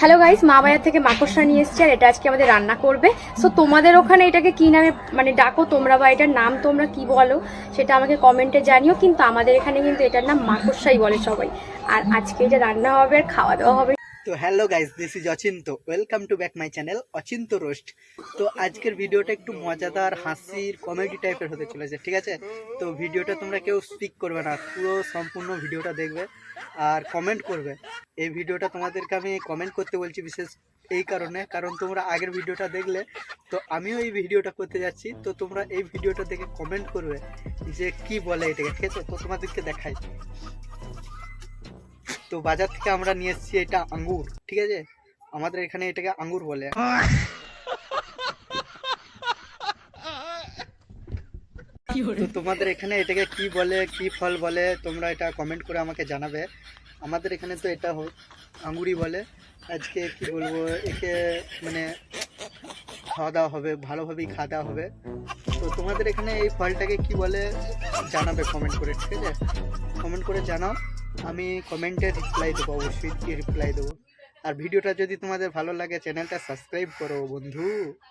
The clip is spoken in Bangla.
হ্যালো গাইস মা বাজার থেকে মাকড়সা নিয়ে এসেছি আর এটা আজকে আমাদের রান্না করবে। সো তোমাদের ওখানে এটাকে কি নামে মানে ডাকো তোমরা বা এটার নাম তোমরা কি বলো, সেটা আমাকে কমেন্টে জানিও। কিন্তু আমাদের এখানে কিন্তু এটার নাম মাকড়সাই বলে সবাই। আর আজকে এটা রান্না হবে আর খাওয়া দাওয়া হবে। তো hello guys this is Achinta welcome to back my channel Achinta roast তো আজকের ভিডিওটা একটু মজাদার, হাসির কমেডি টাইপের হতে চলেছে, ঠিক আছে? তো ভিডিওটা তোমরা কেউ স্পিক করবে না, পুরো সম্পূর্ণ ভিডিওটা দেখবে আর কমেন্ট করবে। এই ভিডিওটা তোমাদেরকে আমি কমেন্ট করতে বলছি বিশেষ এই কারণে, কারণ তোমরা আগের ভিডিওটা দেখলে, তো আমিও এই ভিডিওটা করতে যাচ্ছি, তো তোমরা এই ভিডিওটা দেখে কমেন্ট করবে যে কি বলে এটাকে, ঠিক আছে? তো তোমাদেরকে দেখাই। তো বাজার থেকে আমরা নিয়ে এসেছি এটা আঙ্গুর ঠিক আছে? আমাদের এখানে এটাকে আঙ্গুর বলে। তো তোমাদের এখানে এটাকে কি বলে কি ফল বলে তোমরা এটা কমেন্ট করে আমাকে জানাবে। আমাদের এখানে তো এটা আঙ্গুরই বলে। আজকে কি বলব একে মানে খাওয়া দাওয়া হবে ভালোভাবেই খাওয়া দাওয়া হবে। তো তোমাদের এখানে এই ফলটাকে কি বলে জানাবে কমেন্ট করে ঠিক আছে? কমেন্ট করে জানাও। আমি কমেন্টে রিপ্লাই দেবো, অবশ্যই রিপ্লাই দেবো। আর ভিডিওটা যদি তোমাদের ভালো লাগে চ্যানেলটা সাবস্ক্রাইব করো বন্ধু।